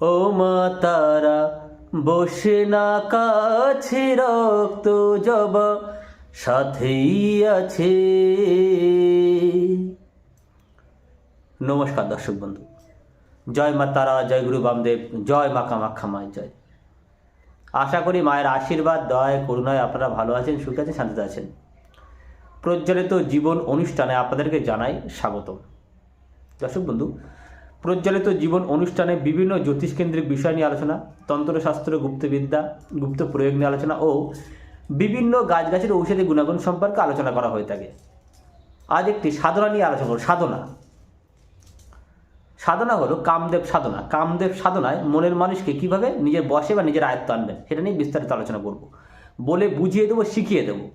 ও মা তারা, বসে না কাছে রক্ত জবা, সাথেই আছে। নমস্কার দর্শক বন্ধু। জয় মা তারা, জয় গুরু বামদেব, জয় মা কামাখ্যা মায় জয়। আশা করি মায়ের আশীর্বাদ, দয়, করুণায় আপনারা ভালো আছেন, সুখে আছেন, শান্তিতে আছেন। প্রজ্বলিত জীবন অনুষ্ঠানে আপনাদেরকে জানাই স্বাগত দর্শক বন্ধু প্রজ্বলিত জীবন অনুষ্ঠানে বিভিন্ন জ্যোতিষকেন্দ্রিক বিষয় নিয়ে আলোচনা, তন্ত্রশাস্ত্র, গুপ্তবিদ্যা, গুপ্ত প্রয়োগ নিয়ে আলোচনা ও বিভিন্ন গাছগাছের ঔষধি গুণাগুণ সম্পর্কে আলোচনা করা হয়ে থাকে। আজ একটি সাধনা নিয়ে আলোচনা করব, সাধনা। সাধনা হলো কামদেব সাধনা। কামদেব সাধনায় মনের মানুষকে কীভাবে নিজের বসে বা নিজের আয়ত্ত আনবেন, সেটা নিয়ে বিস্তারিত আলোচনা করব। বলে বুঝিয়ে দেবো, শিখিয়ে দেবো।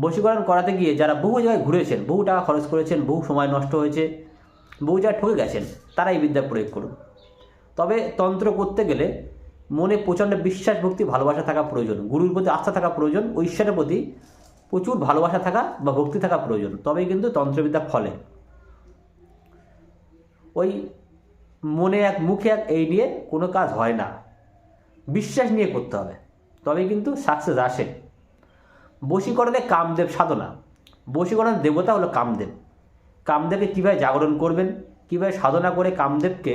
বশীকরণ করাতে গিয়ে যারা বহু জায়গায় ঘুরেছেন, বহু টাকা খরচ করেছেন, বহু সময় নষ্ট হয়েছে বহু যা ঠকে গেছেন তারা এই বিদ্যা প্রয়োগ করুন। তবে তন্ত্র করতে গেলে মনে প্রচণ্ড বিশ্বাস ভক্তি, ভালোবাসা থাকা প্রয়োজন। গুরুর প্রতি আস্থা থাকা প্রয়োজন, ও ঈশ্বরের প্রতি প্রচুর ভালোবাসা থাকা বা ভক্তি থাকা প্রয়োজন। তবেই কিন্তু তন্ত্রবিদ্যা ফলে। ওই মনে এক, মুখে এক এই নিয়ে কোনো কাজ হয় না। বিশ্বাস নিয়ে করতে হবে। তবেই কিন্তু সাকসেস আসে। বশীকরণে কামদেব সাধনা। বশীকরণের দেবতা হলো কামদেব। কামদেবকে কীভাবে জাগরণ করবেন, কীভাবে সাধনা করে কামদেবকে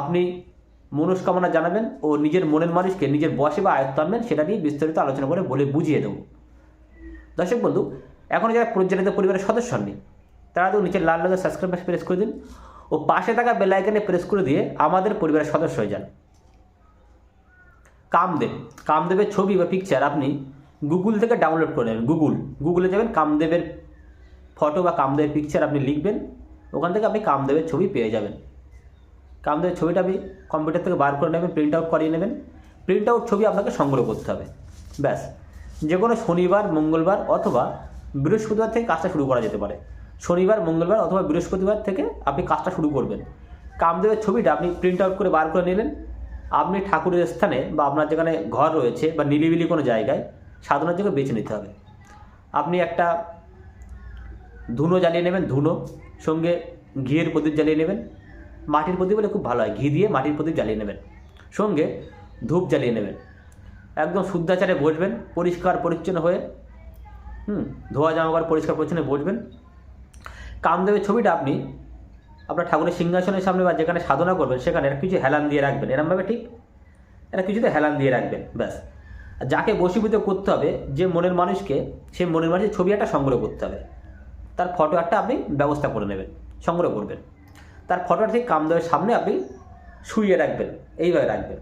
আপনি মনস্কামনা জানাবেন ও নিজের মনের মানুষকে নিজের বসে বা আয়ত্ত আনবেন, সেটা নিয়ে বিস্তারিত আলোচনা করে বলে বুঝিয়ে দেবো। দর্শক বন্ধু, এখন যারা পরিচালিত পরিবারের সদস্য নেই তারা তো নিচের লাল রঙের সাবস্ক্রাইব প্রেস করে দিন ও পাশে থাকা বেল আইকনে প্রেস করে দিয়ে আমাদের পরিবারের সদস্য হয়ে যান। কামদেব, কামদেবের ছবি বা পিকচার আপনি গুগল থেকে ডাউনলোড করে নেবেন গুগল গুগলে যাবেন কামদেবের ফটো বা কামদেবের পিকচার আপনি লিখবেন, ওখান থেকে আপনি কামদেবের ছবি পেয়ে যাবেন। কামদেবের ছবিটা আপনি কম্পিউটার থেকে বার করে নেবেন প্রিন্ট আউট করিয়ে নেবেন প্রিন্ট আউট ছবি আপনাকে সংগ্রহ করতে হবে। ব্যাস। যে কোনো শনিবার, মঙ্গলবার অথবা বৃহস্পতিবার থেকে কাজটা শুরু করা যেতে পারে। শনিবার, মঙ্গলবার অথবা বৃহস্পতিবার থেকে আপনি কাজটা শুরু করবেন। কামদেবের ছবিটা আপনি প্রিন্ট আউট করে বার করে নিলেন। আপনি ঠাকুরের স্থানে বা আপনার যেখানে ঘর রয়েছে বা নিরিবিলি কোনো জায়গায় সাধনার জায়গায় বেছে নিতে হবে। আপনি একটা ধুনো জ্বালিয়ে নেবেন, ধুনো, সঙ্গে ঘিয়ের প্রদীপ জ্বালিয়ে নেবেন। মাটির প্রদীপ হলে খুব ভালো হয়, ঘি দিয়ে মাটির প্রদীপ জ্বালিয়ে নেবেন। সঙ্গে ধূপ জ্বালিয়ে নেবেন। একদম শুদ্ধাচারে বসবেন, পরিষ্কার পরিচ্ছন্ন হয়ে, হুম, ধোয়া জামা কাপড় পরিষ্কার পরিচ্ছন্ন বসবেন। কামদেবের ছবিটা আপনি আপনার ঠাকুরের সিংহাসনের সামনে বা যেখানে সাধনা করবেন, সেখানে একটা কিছু হেলান দিয়ে রাখবেন। এরমভাবে ঠিক? একটা কিছুতে হেলান দিয়ে রাখবেন, ব্যাস। যাকে বশীভূত করতে হবে, যে মনের মানুষকে, সে মনের মানুষের ছবি একটা সংগ্রহ করতে হবে। তার ফটো একটা আপনি ব্যবস্থা করে নেবেন, সংগ্রহ করবেন। তার ফটোটা ঠিক কামদেবের সামনে আপনি শুইয়ে রাখবেন, এইভাবে রাখবেন।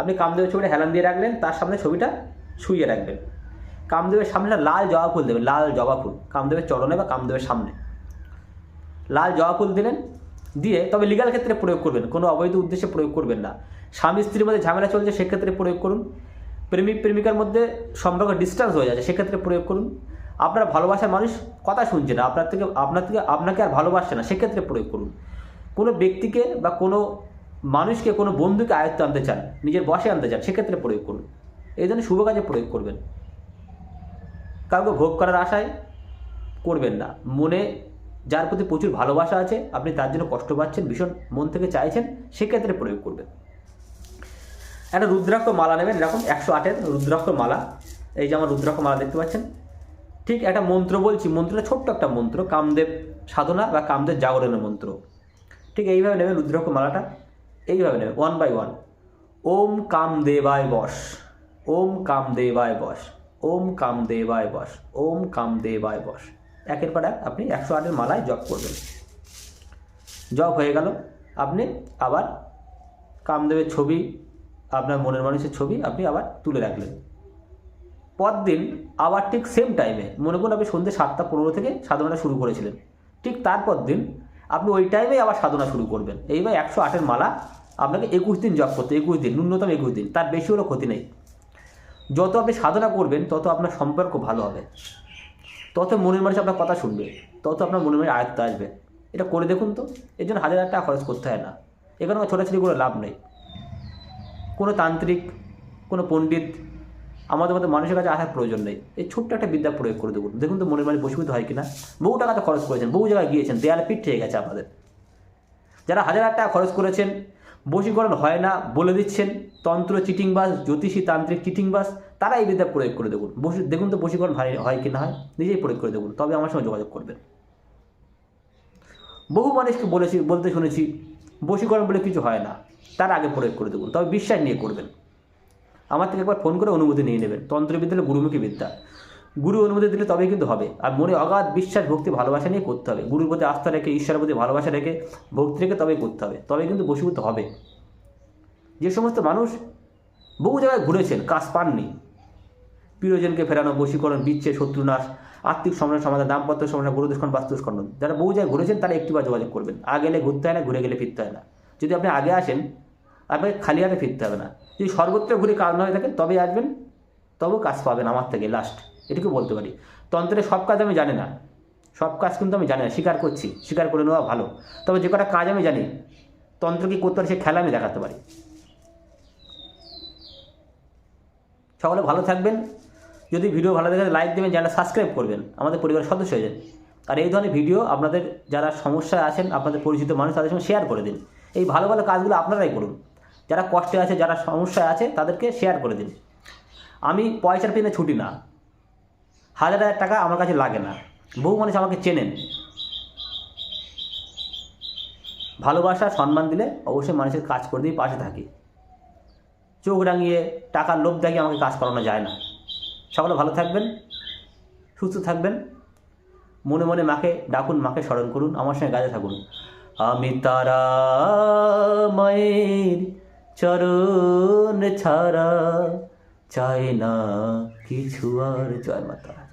আপনি কামদেবের ছবিটা হেলান দিয়ে রাখলেন, তার সামনে ছবিটা শুইয়ে রাখবেন। কামদেবের সামনে লাল জবা ফুল দেবেন, লাল জবা ফুল, কামদেবের চরণে বা কামদেবের সামনে। লাল জবা ফুল দিলেন, দিয়ে তবে লিগাল ক্ষেত্রে প্রয়োগ করবেন, কোনো অবৈধ উদ্দেশ্যে প্রয়োগ করবেন না। স্বামী স্ত্রীর মধ্যে ঝামেলা চলছে, সেক্ষেত্রে প্রয়োগ করুন। প্রেমিক, প্রেমিকার মধ্যে সম্পর্ক ডিস্টেন্স হয়ে যাচ্ছে, সেক্ষেত্রে প্রয়োগ করুন। আপনার ভালোবাসার মানুষ কথা শুনছে না, আপনার থেকে আপনার থেকে আপনাকে আর ভালোবাসছে না, সেক্ষেত্রে প্রয়োগ করুন। কোনো ব্যক্তিকে বা কোনো মানুষকে, কোনো বন্ধুকে আয়ত্ত আনতে চান, নিজের বসে আনতে চান, সেক্ষেত্রে প্রয়োগ করুন। এই জন্য শুভ কাজে প্রয়োগ করবেন। কাউকে ভোগ করার আশায় করবেন না। মনে যার প্রতি প্রচুর ভালোবাসা আছে, আপনি তার জন্য কষ্ট পাচ্ছেন, ভীষণ মন থেকে চাইছেন, সেক্ষেত্রে প্রয়োগ করবেন। একটা রুদ্রাক্ষ মালা নেবেন, এরকম একশো আটের রুদ্রাক্ষ মালা। এই যে আমার রুদ্রাক্ষ মালা দেখতে পাচ্ছেন ঠিক একটা মন্ত্র বলছি, মন্ত্রটা ছোট্ট একটা মন্ত্র, কামদেব সাধনা বা কামদেব জাগরণের মন্ত্র। ঠিক এইভাবে নেবেন রুদ্রাক্ষ মালাটা এইভাবে নেবেন ওয়ান বাই ওয়ান ওম কাম দেবায় বস ওম কাম দেবায় বস ওম কাম দেবায় বস ওম কাম দেবায় বস একের পর এক আপনি একশো আটের মালায় জপ করবেন। জপ হয়ে গেল, আপনি আবার কামদেবের ছবি, আপনার মনের মানুষের ছবি আপনি আবার তুলে রাখলেন। পরদিন আবার ঠিক সেম টাইমে মনে করুন আপনি সন্ধ্যে সাতটা পনেরো থেকে সাধনাটা শুরু করেছিলেন। ঠিক তারপর দিন আপনি ওই টাইমে আবার সাধনা শুরু করবেন। এইবার একশো আটের মালা আপনাকে একুশ দিন জপ করতে, একুশ দিন, ন্যূনতম একুশ দিন, তার বেশি হলেও ক্ষতি নেই। যত আপনি সাধনা করবেন, তত আপনার সম্পর্ক ভালো হবে। তত মনের মানুষ আপনার কথা শুনবে, তত আপনার মনের মানুষ আয়ত্ত আসবে। এটা করে দেখুন তো, এর জন্য হাজার হাজার টাকা খরচ করতে হয় না। এখানে ছোটাছুটি করে লাভ নেই। কোনো তান্ত্রিক, কোনো পণ্ডিত আমাদের মধ্যে মানুষের কাছে আসার প্রয়োজন নেই। এই ছোট্ট একটা বিদ্যা প্রয়োগ করে দেখুন। দেখুন তো মনের মানে বসীভূত হয় কিনা। বহু টাকা তো খরচ করেছেন, বহু জায়গায় গিয়েছেন, দেয়ালে পিঠ থেকে গেছে আপনাদের। যারা হাজার হাজার টাকা খরচ করেছেন, বশীকরণ হয় না বলে দিচ্ছেন, তন্ত্র চিটিংবাস, জ্যোতিষী তান্ত্রিক চিটিংবাস, তারা এই বিদ্যা প্রয়োগ করে দেখুন। বশী, দেখুন তো বশীকরণ হয় হয় কি না হয়, নিজেই প্রয়োগ করে দেখুন। তবে আমার সঙ্গে যোগাযোগ করবেন। বহু মানুষকে বলেছি, বলতে শুনেছি, বশীকরণ বলে কিছু হয় না, তার আগে প্রয়োগ করে দেখুন। তবে বিশ্বাস নিয়ে করবেন। আমার থেকে একবার ফোন করে অনুমতি নিয়ে নেবেন। তন্ত্রবিদ্যা হলো গুরুমুখী বিদ্যা। গুরু অনুমতি দিলে তবেই কিন্তু হবে। আর মনে অগাধ বিশ্বাস, ভক্তি, ভালোবাসা নিয়ে করতে হবে। গুরুর প্রতি আস্থা রেখে, ঈশ্বরের প্রতি ভালোবাসা রেখে, ভক্তি রেখে তবেই করতে হবে। তবে কিন্তু বশীভূত হবে। যে সমস্ত মানুষ বহু জায়গায় ঘুরেছেন, কাজ পাননি। প্রিয়জনকে ফেরানো, বশীকরণ বিচ্ছে শত্রুনাশ আর্থিক সমস্যার সমাধান দাম্পত্য সমস্যা গুরুদুষ্করণ বাস্তুস্করণ যারা বহু জায়গায় ঘুরেছেন, তারা একটিবার যোগাযোগ করবেন। আগে গেলে ঘুরতে হয় না, ঘুরে গেলে ফিরতে হয় না। যদি আপনি আগে আসেন, আপনাকে খালি হাতে ফিরতে হবে না। যদি সর্বত্র ঘুরে কাজ না হয়ে থাকেন তবে আসবেন, তবেও কাজ পাবেন আমার থেকে লাস্ট এটুকু বলতে পারি। তন্ত্রের সব কাজ আমি জানি না। সব কাজ কিন্তু আমি জানি না, স্বীকার করছি, স্বীকার করে নেওয়া ভালো। তবে যে কটা কাজ আমি জানি, তন্ত্র কি করতে পারি সে খেলা আমি দেখাতে পারি। সকলে ভালো থাকবেন। যদি ভিডিও ভালো দেখে লাইক দেবেন চ্যানেল সাবস্ক্রাইব করবেন। আমাদের পরিবারের সদস্য হয়ে যান। আর এই ধরনের ভিডিও আপনাদের যারা সমস্যায় আছেন, আপনাদের পরিচিত মানুষ, তাদের সঙ্গে শেয়ার করে দিন। এই ভালো ভালো কাজগুলো আপনারাই করুন। যারা কষ্টে আছে, যারা সমস্যায় আছে, তাদেরকে শেয়ার করে দিন। আমি পয়সার পেনে ছুটি না। হাজার হাজার টাকা আমার কাছে লাগে না। বহু মানুষ আমাকে চেনেন। ভালোবাসা, সম্মান দিলে অবশ্যই মানুষের কাজ করে দিয়ে পাশে থাকি। চোখ রাঙিয়ে টাকার লোভ দেখিয়ে আমাকে কাজ করানো যায় না। সকলে ভালো থাকবেন, সুস্থ থাকবেন। মনে মনে মাকে ডাকুন, মাকে স্মরণ করুন, আমার সঙ্গে গাজে থাকুন। আমি তারা মায়ের চরণ ছাড়া চাই না কিছু আর জয় মাতা।